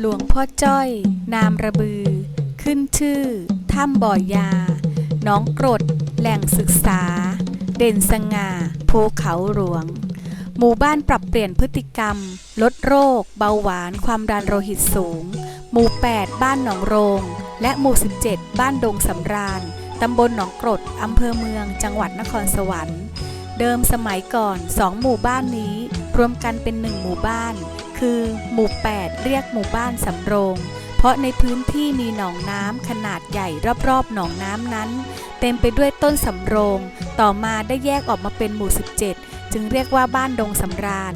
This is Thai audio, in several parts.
หลวงพ่อจ้อย นามระบือ ขึ้นชื่อ ถ้ำบ่อยา น้องกรด แหล่งศึกษา เด่นสง่าภูเขาหลวง หมู่บ้านปรับเปลี่ยนพฤติกรรม ลดโรค เบาหวาน ความดันโลหิตสูง หมู่ 8 บ้านหนองโรง และหมู่ 17 บ้านดงสำราญ ตำบลหนองกรด อำเภอเมือง จังหวัดนครสวรรค์ เดิมสมัยก่อนสองหมู่บ้านนี้ รวมกันเป็นหนึ่งหมู่บ้าน คือ หมู่ 8 เรียกหมู่บ้านสำโรง เพราะในพื้นที่มีหนองน้ำขนาดใหญ่รอบๆหนองน้ำนั้น เต็มไปด้วยต้นสำโรง ต่อมาได้แยกออกมาเป็นหมู่ 17 จึงเรียกว่าบ้านดงสำราญ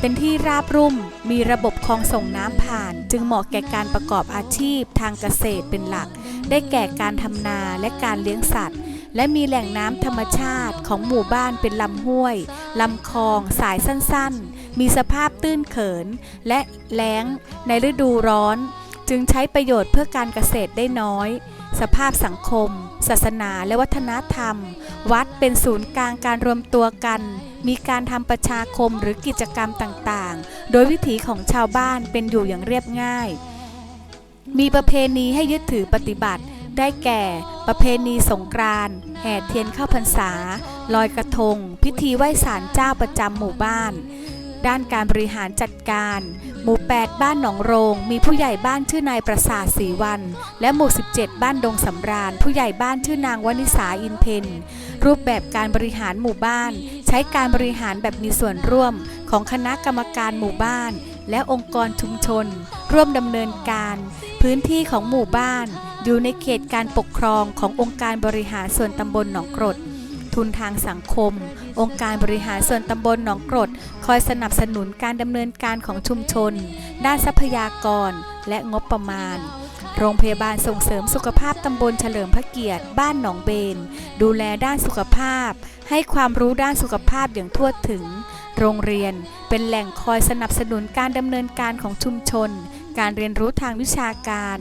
เป็นที่ราบรุ่ม มีระบบคลองส่งน้ำผ่าน จึงเหมาะแก่การประกอบอาชีพทางเกษตรเป็นหลัก ได้แก่การทำนาและการเลี้ยงสัตว์และมีแหล่งน้ำธรรมชาติของหมู่บ้านเป็นลำห้วย ลำคลองสายสั้นๆ มีสภาพตื้นเขิน และแล้งในฤดูร้อน จึงใช้ประโยชน์เพื่อการเกษตรได้น้อย สภาพสังคม ศาสนาและวัฒนธรรม วัดเป็นศูนย์กลางการรวมตัวกัน มีการทำประชาคมหรือกิจกรรมต่างๆ โดยวิถีของชาวบ้านเป็นอยู่อย่างเรียบง่าย มีประเพณีให้ยึดถือปฏิบัติได้แก่ ประเพณีสงกรานต์แห่เทียนเข้าพรรษา ลอยกระทง พิธีไหว้ศาลเจ้าประจำหมู่บ้าน ด้านการบริหารจัดการ หมู่ 8 บ้านหนองโรง มีผู้ใหญ่บ้านชื่อนายประสาทศรีวัน และหมู่ 17 บ้านดงสำราญ ผู้ใหญ่บ้านชื่อนางวนิสาอินเพนรูปแบบการบริหารหมู่บ้าน ใช้การบริหารแบบมีส่วนร่วมของคณะกรรมการหมู่บ้าน และองค์กรชุมชน ร่วมดำเนินการ พื้นที่ของหมู่บ้าน อยู่ในเขตการปกครองขององค์การบริหารส่วนตำบลหนองกรด ทุนทางสังคม องค์การบริหารส่วนตำบลหนองกรด คอยสนับสนุนการดำเนินการของชุมชน ด้านทรัพยากร และงบประมาณ โรงพยาบาลส่งเสริมสุขภาพตำบลเฉลิมพระเกียรติ บ้านหนองเบน ดูแลด้านสุขภาพ ให้ความรู้ด้านสุขภาพอย่างทั่วถึง โรงเรียนเป็นแหล่งคอยสนับสนุนการดำเนินการของชุมชน การเรียนรู้ทางวิชาการ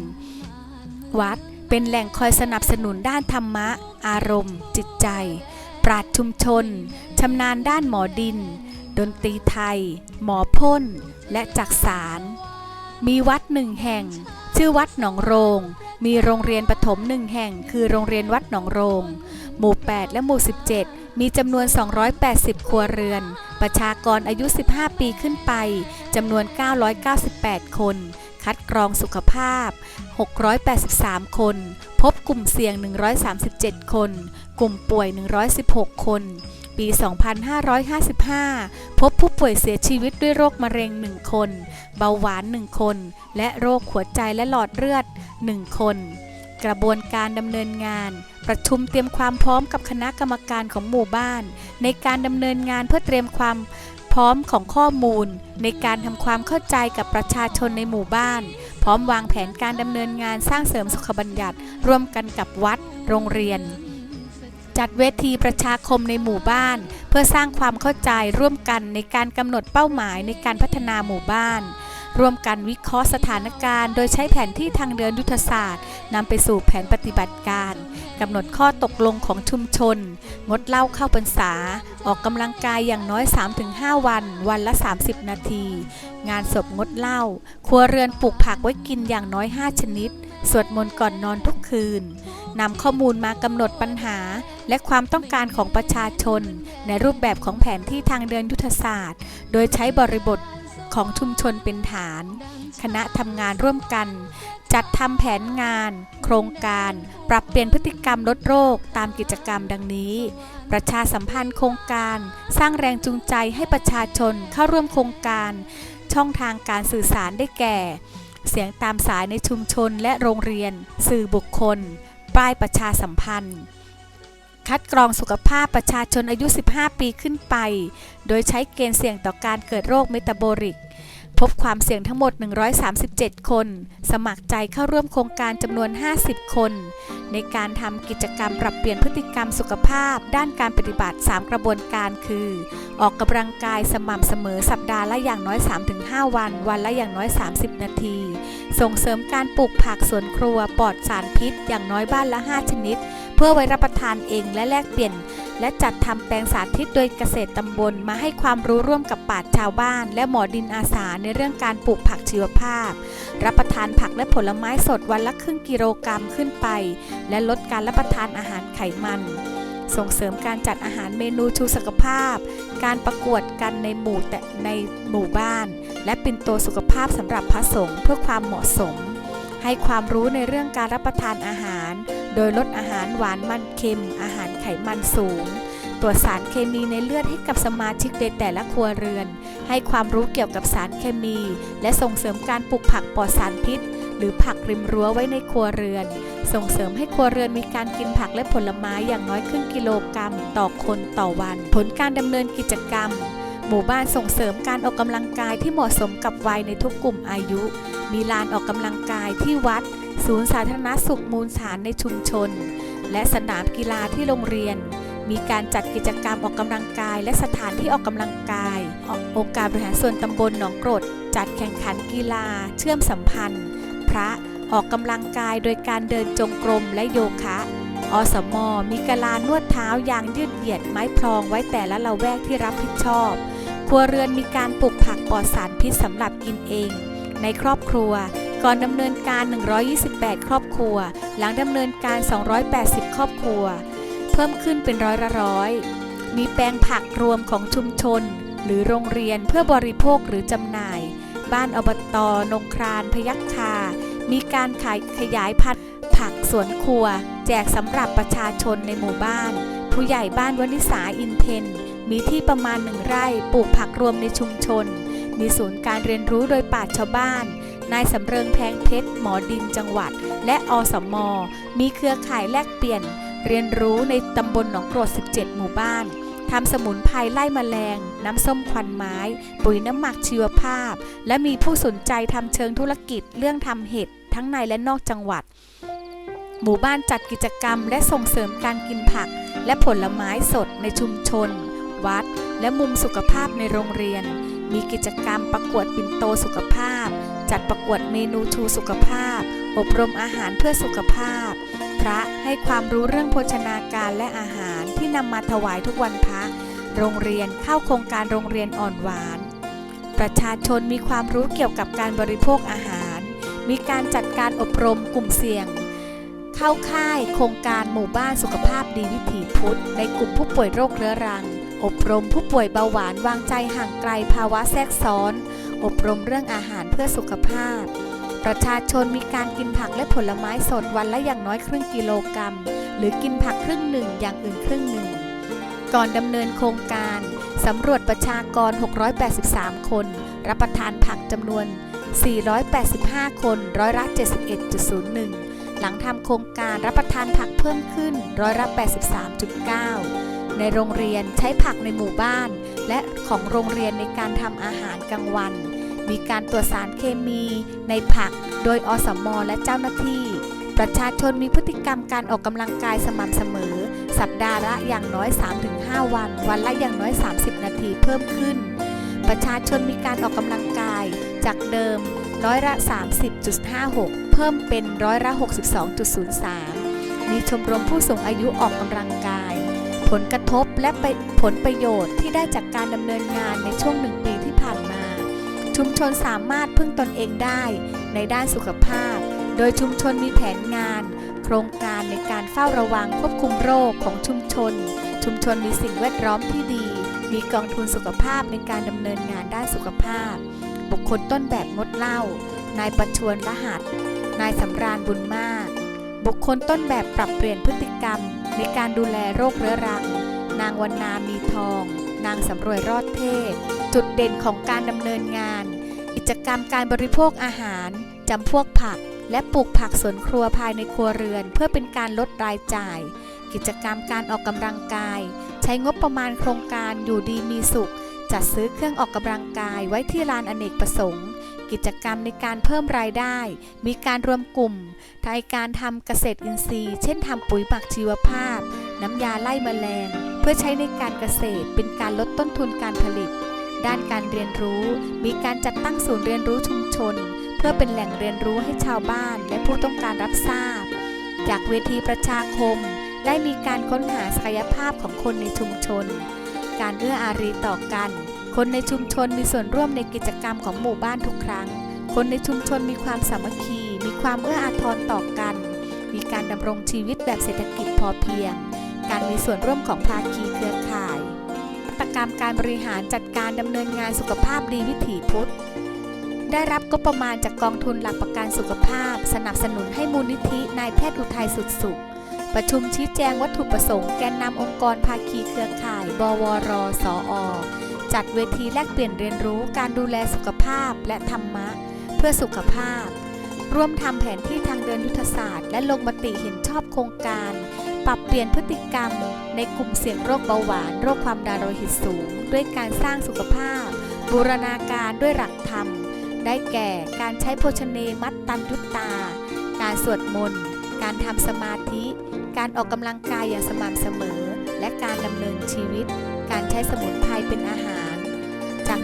วัดเป็นแหล่งคอยสนับสนุนด้านธรรมะ อารมณ์ จิตใจ ราชญ์ชุมชนชำนาญด้านหมอดิน ดนตรีไทย หมอพ่น และจักสาร มีวัดหนึ่งแห่ง ชื่อวัดหนองโรง มีโรงเรียนประถมหนึ่งแห่ง คือโรงเรียนวัดหนองโรง หมู่ 8 และหมู่ 17 มีจำนวน 280 ครัวเรือน ประชากรอายุ 15 ปีขึ้นไปจำนวน 998 คน คัดกรองสุขภาพ 683 คน พบกลุ่มเสี่ยง 137 คน กลุ่มป่วย 116 คน ปี 2555 พบผู้ป่วยเสียชีวิตด้วยโรคมะเร็ง 1 คน เบาหวาน 1 คน และโรคหัวใจและหลอดเลือด 1 คน กระบวนการดำเนินงานประชุมเตรียมความพร้อมกับคณะกรรมการของหมู่บ้าน ในการดำเนินงานเพื่อเตรียมความ พร้อมของข้อมูล ในการทำความเข้าใจกับประชาชนในหมู่บ้าน พร้อมวางแผนการดำเนินงานสร้างเสริมสุขบัญญัติ ร่วมกันกับวัด โรงเรียน จัดเวทีประชาคมในหมู่บ้าน เพื่อสร้างความเข้าใจร่วมกันในการกำหนดเป้าหมายในการพัฒนาหมู่บ้าน ร่วมกันวิเคราะห์สถานการณ์ โดยใช้แผนที่ทางเดินยุทธศาสตร์นำไปสู่แผนปฏิบัติการกำหนดข้อตกลงของชุมชน งดเหล้าเข้าพรรษา ออกกำลังกายอย่างน้อย 3-5 วัน วันละ 30 นาที งานศพงดเหล้าครัวเรือนปลูกผักไว้กินอย่างน้อย 5 ชนิด สวดมนต์ก่อนนอนทุกคืนนำข้อมูลมากำหนดปัญหา และความต้องการของประชาชน ในรูปแบบของแผนที่ทางเดินยุทธศาสตร์ โดยใช้บริบท ของชุมชนเป็นฐาน คณะทำงานร่วมกัน จัดทำแผนงาน โครงการ ปรับเปลี่ยนพฤติกรรมลดโรคตามกิจกรรมดังนี้ ประชาสัมพันธ์โครงการ สร้างแรงจูงใจให้ประชาชนเข้าร่วมโครงการ ช่องทางการสื่อสารได้แก่ เสียงตามสายในชุมชนและโรงเรียน สื่อบุคคลป้ายประชาสัมพันธ์ คัดกรองสุขภาพประชาชนอายุ 15 ปีขึ้นไป โดยใช้เกณฑ์เสี่ยงต่อการเกิดโรคเมตาบอลิก พบความเสี่ยงทั้งหมด 137 คน สมัครใจเข้าร่วมโครงการจำนวน 50 คน ในการทำกิจกรรมปรับเปลี่ยนพฤติกรรมสุขภาพ ด้านการปฏิบัติ 3 กระบวนการคือ ออกกำลังกายสม่ำเสมอสัปดาห์ละอย่างน้อย 3-5 วัน วันละอย่างน้อย 30 นาทีส่งเสริมการปลูกผักสวนครัวปลอดสารพิษ อย่างน้อยบ้านละ 5 ชนิด เพื่อไว้รับประทานเองและแลกเปลี่ยน และจัดทำแปลงสาธิตโดยเกษตรตำบลมาให้ความรู้ร่วมกับปราชาวบ้าน และหมอดินอาสาในเรื่องการปลูกผักชีวภาพ รับประทานผักและผลไม้สดวันละครึ่งกิโลกรัมขึ้นไป และลดการรับประทานอาหารไขมันส่งเสริมการจัดอาหารเมนูชูสุขภาพ การประกวดกันในหมู่แต่ในหมู่บ้าน และปิ่นโตสุขภาพสำหรับพระสงฆ์เพื่อความเหมาะสม ให้ความรู้ในเรื่องการรับประทานอาหาร โดยลดอาหารหวานมันเค็ม อาหารไขมันสูง ตรวจสารเคมีในเลือดให้กับสมาชิกในแต่ละครัวเรือน ให้ความรู้เกี่ยวกับสารเคมี และส่งเสริมการปลูกผักปลอดสารพิษ หรือผักริมรั้วไว้ในครัวเรือน ส่งเสริมให้ครัวเรือนมีการกินผักและผลไม้อย่างน้อยครึ่งกิโลกรัม ต่อคนต่อวัน ผลการดำเนินกิจกรรม หมู่บ้านส่งเสริมการออกกำลังกายที่เหมาะสมกับวัยในทุกกลุ่มอายุ มีลานออกกำลังกายที่วัด ศูนย์สาธารณสุขมูลฐานในชุมชน และสนามกีฬาที่โรงเรียน มีการจัดกิจกรรมออกกำลังกาย และสถานที่ออกกำลังกาย องค์การบริหารส่วนตำบลหนองกรด จัดแข่งขันกีฬา เชื่อมสัมพันธ์ พระออกกำลังกายโดยการเดินจงกรมและโยคะอสม มีกะลานวดเท้ายางยืดเหยียดไม้พลองไว้แต่ละละแวกที่รับผิดชอบ ครัวเรือนมีการปลูกผักปลอดสารพิษสำหรับกินเอง ในครอบครัว ก่อนดำเนินการ 128 ครอบครัว หลังดำเนินการ 280 ครอบครัว เพิ่มขึ้นเป็นร้อยละร้อย มีแปลงผักรวมของชุมชน หรือโรงเรียนเพื่อบริโภคหรือจำหน่าย บ้านอบตนงครานพยัคฆามีการขายขยายพันธุ์ผักสวนครัว แจกสำหรับประชาชนในหมู่บ้าน ผู้ใหญ่บ้านวนิสาอินเทน มีที่ประมาณหนึ่งไร่ปลูกผักรวมในชุมชน มีศูนย์การเรียนรู้โดยป่าชาวบ้าน นายสำเริงแพงเพชร หมอดินจังหวัด และอสมมีเครือข่ายแลกเปลี่ยน เรียนรู้ในตำบลหนองกรด 17 หมู่บ้านทำสมุนไพรไล่แมลง น้ำส้มควันไม้ ปุ๋ยน้ำหมักชีวภาพ และมีผู้สนใจทำเชิงธุรกิจเรื่องทำเห็ดทั้งในและนอกจังหวัด หมู่บ้านจัดกิจกรรมและส่งเสริมการกินผัก และผลไม้สดในชุมชน วัด และมุมสุขภาพในโรงเรียน มีกิจกรรมประกวดปิ่นโตสุขภาพ จัดประกวดเมนูชูสุขภาพ อบรมอาหารเพื่อสุขภาพ พระให้ความรู้เรื่องโภชนาการและอาหารที่นำมาถวายทุกวันพระ โรงเรียนเข้าโครงการโรงเรียนอ่อนหวาน ประชาชนมีความรู้เกี่ยวกับการบริโภคอาหาร มีการจัดการอบรมกลุ่มเสี่ยงเข้าค่ายโครงการหมู่บ้านสุขภาพดีวิถีพุทธ ในกลุ่มผู้ป่วยโรคเรื้อรัง อบรมผู้ป่วยเบาหวานวางใจห่างไกลภาวะแทรกซ้อน อบรมเรื่องอาหารเพื่อสุขภาพ ประชาชนมีการกินผักและผลไม้สดวันละอย่างน้อยครึ่งกิโลกรัม หรือกินผักครึ่งหนึ่งอย่างอื่นครึ่งหนึ่ง ก่อนดำเนินโครงการ สำรวจประชากร 683 คน รับประทานผักจำนวน 485 คนร้อยละ71.01 หลังทำโครงการรับประทานผักเพิ่มขึ้นร้อยละ83.9 ในโรงเรียนใช้ผักในหมู่บ้าน และของโรงเรียนในการทำอาหารกลางวัน มีการตรวจสารเคมีในผักโดยอสมและเจ้าหน้าที่ ประชาชนมีพฤติกรรมการออกกำลังกายสม่ำเสมอ สัปดาห์ละอย่างน้อย 3-5 วัน วันละอย่างน้อย 30 นาทีเพิ่มขึ้น ประชาชนมีการออกกำลังกายจากเดิมร้อยละ 30.56 เพิ่มเป็นร้อยละ 62.03 มีชมรมผู้สูงอายุออกกำลังกาย ผลกระทบและไปผลประโยชน์ที่ได้จากการดำเนินงานในช่วงหนึ่งปีที่ผ่านมา ชุมชนสามารถพึ่งตนเองได้ในด้านสุขภาพ โดยชุมชนมีแผนงาน โครงการในการเฝ้าระวังควบคุมโรคของชุมชน ชุมชนมีสิ่งแวดล้อมที่ดี มีกองทุนสุขภาพในการดำเนินงานด้านสุขภาพ บุคคลต้นแบบงดเหล้านายประชวนรหัส นายสำราญบุญมาก บุคคลต้นแบบปรับเปลี่ยนพฤติกรรม ในการดูแลโรคเรื้อรัง นางวันนามีทอง นางสำรวยรอดเทพจุดเด่นของการดำเนินงาน กิจกรรมการบริโภคอาหารจำพวกผัก และปลูกผักสวนครัวภายในครัวเรือน เพื่อเป็นการลดรายจ่าย กิจกรรมการออกกำลังกาย ใช้งบประมาณโครงการอยู่ดีมีสุข จัดซื้อเครื่องออกกำลังกายไว้ที่ลานอเนกประสงค์ กิจกรรมในการเพิ่มรายได้ มีการรวมกลุ่มในการทำเกษตรอินทรีย์ เช่นทำปุ๋ยหมักชีวภาพ น้ำยาไล่แมลง เพื่อใช้ในการเกษตร เป็นการลดต้นทุนการผลิต ด้านการเรียนรู้ มีการจัดตั้งศูนย์เรียนรู้ชุมชน เพื่อเป็นแหล่งเรียนรู้ให้ชาวบ้านและผู้ต้องการรับทราบ จากเวทีประชาคม ได้มีการค้นหาศักยภาพของคนในชุมชน การเอื้ออารีต่อกัน คนในชุมชนมีส่วนร่วมในกิจกรรมของหมู่บ้านทุกครั้ง คนในชุมชนมีความสามัคคี มีความเอื้ออาทรต่อกัน มีการดำรงชีวิตแบบเศรษฐกิจพอเพียง การมีส่วนร่วมของภาคีเครือข่ายนวัตกรรมการบริหารจัดการดำเนินงานสุขภาพดีวิถีพุทธ ได้รับก็ประมาณจากกองทุนหลักประกันสุขภาพ สนับสนุนให้มูลนิธินายแพทย์อุทัยสุดสุขประชุมชี้แจงวัตถุประสงค์แกนนำองค์กรภาคีเครือข่าย บวร สอ จัดเวทีแลกเปลี่ยนเรียนรู้การดูแลสุขภาพและธรรมะ เพื่อสุขภาพ ร่วมทำแผนที่ทางเดินยุทธศาสตร์ และลงมติเห็นชอบโครงการ ปรับเปลี่ยนพฤติกรรม ในกลุ่มเสี่ยงโรคเบาหวาน โรคความดันโลหิตสูง ด้วยการสร้างสุขภาพ บูรณาการด้วยหลักธรรม ได้แก่การใช้โภชเนมัตตัญยุตตา การสวดมนต์การทำสมาธิ การออกกำลังกายอย่างสม่ำเสมอ และการดำเนินชีวิต การใช้สมุนไพรเป็นอาหาร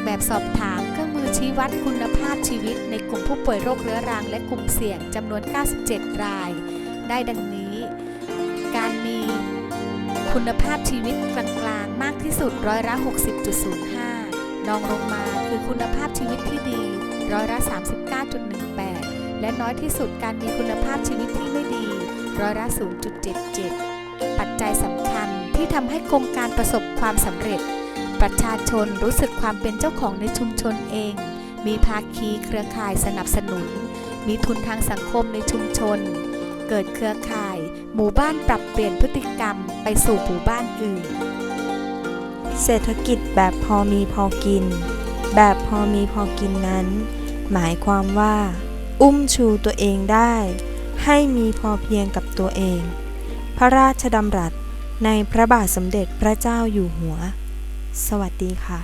แบบสอบถามเครื่องมือชี้วัดคุณภาพชีวิต ในกลุ่มผู้ป่วยโรคเรื้อรัง และกลุ่มเสี่ยงจำนวน 97 ราย ได้ดังนี้ การมีคุณภาพชีวิตกลางๆ มากที่สุดร้อยละ60.05รองลงมาคือคุณภาพชีวิตที่ดีร้อยละ39.18 และน้อยที่สุดการมีคุณภาพชีวิตที่ไม่ดีร้อยละ0.77 ปัจจัยสำคัญที่ทำให้โครงการประสบความสำเร็จ ประชาชนรู้สึกความเป็นเจ้าของในชุมชนเอง มีภาคีเครือข่ายสนับสนุน มีทุนทางสังคมในชุมชน เกิดเครือข่าย หมู่บ้านปรับเปลี่ยนพฤติกรรมไปสู่หมู่บ้านอื่น เศรษฐกิจแบบพอมีพอกิน แบบพอมีพอกินนั้น หมายความว่า อุ้มชูตัวเองได้ ให้มีพอเพียงกับตัวเอง พระราชดำรัสในพระบาทสมเด็จพระเจ้าอยู่หัว สวัสดีค่ะ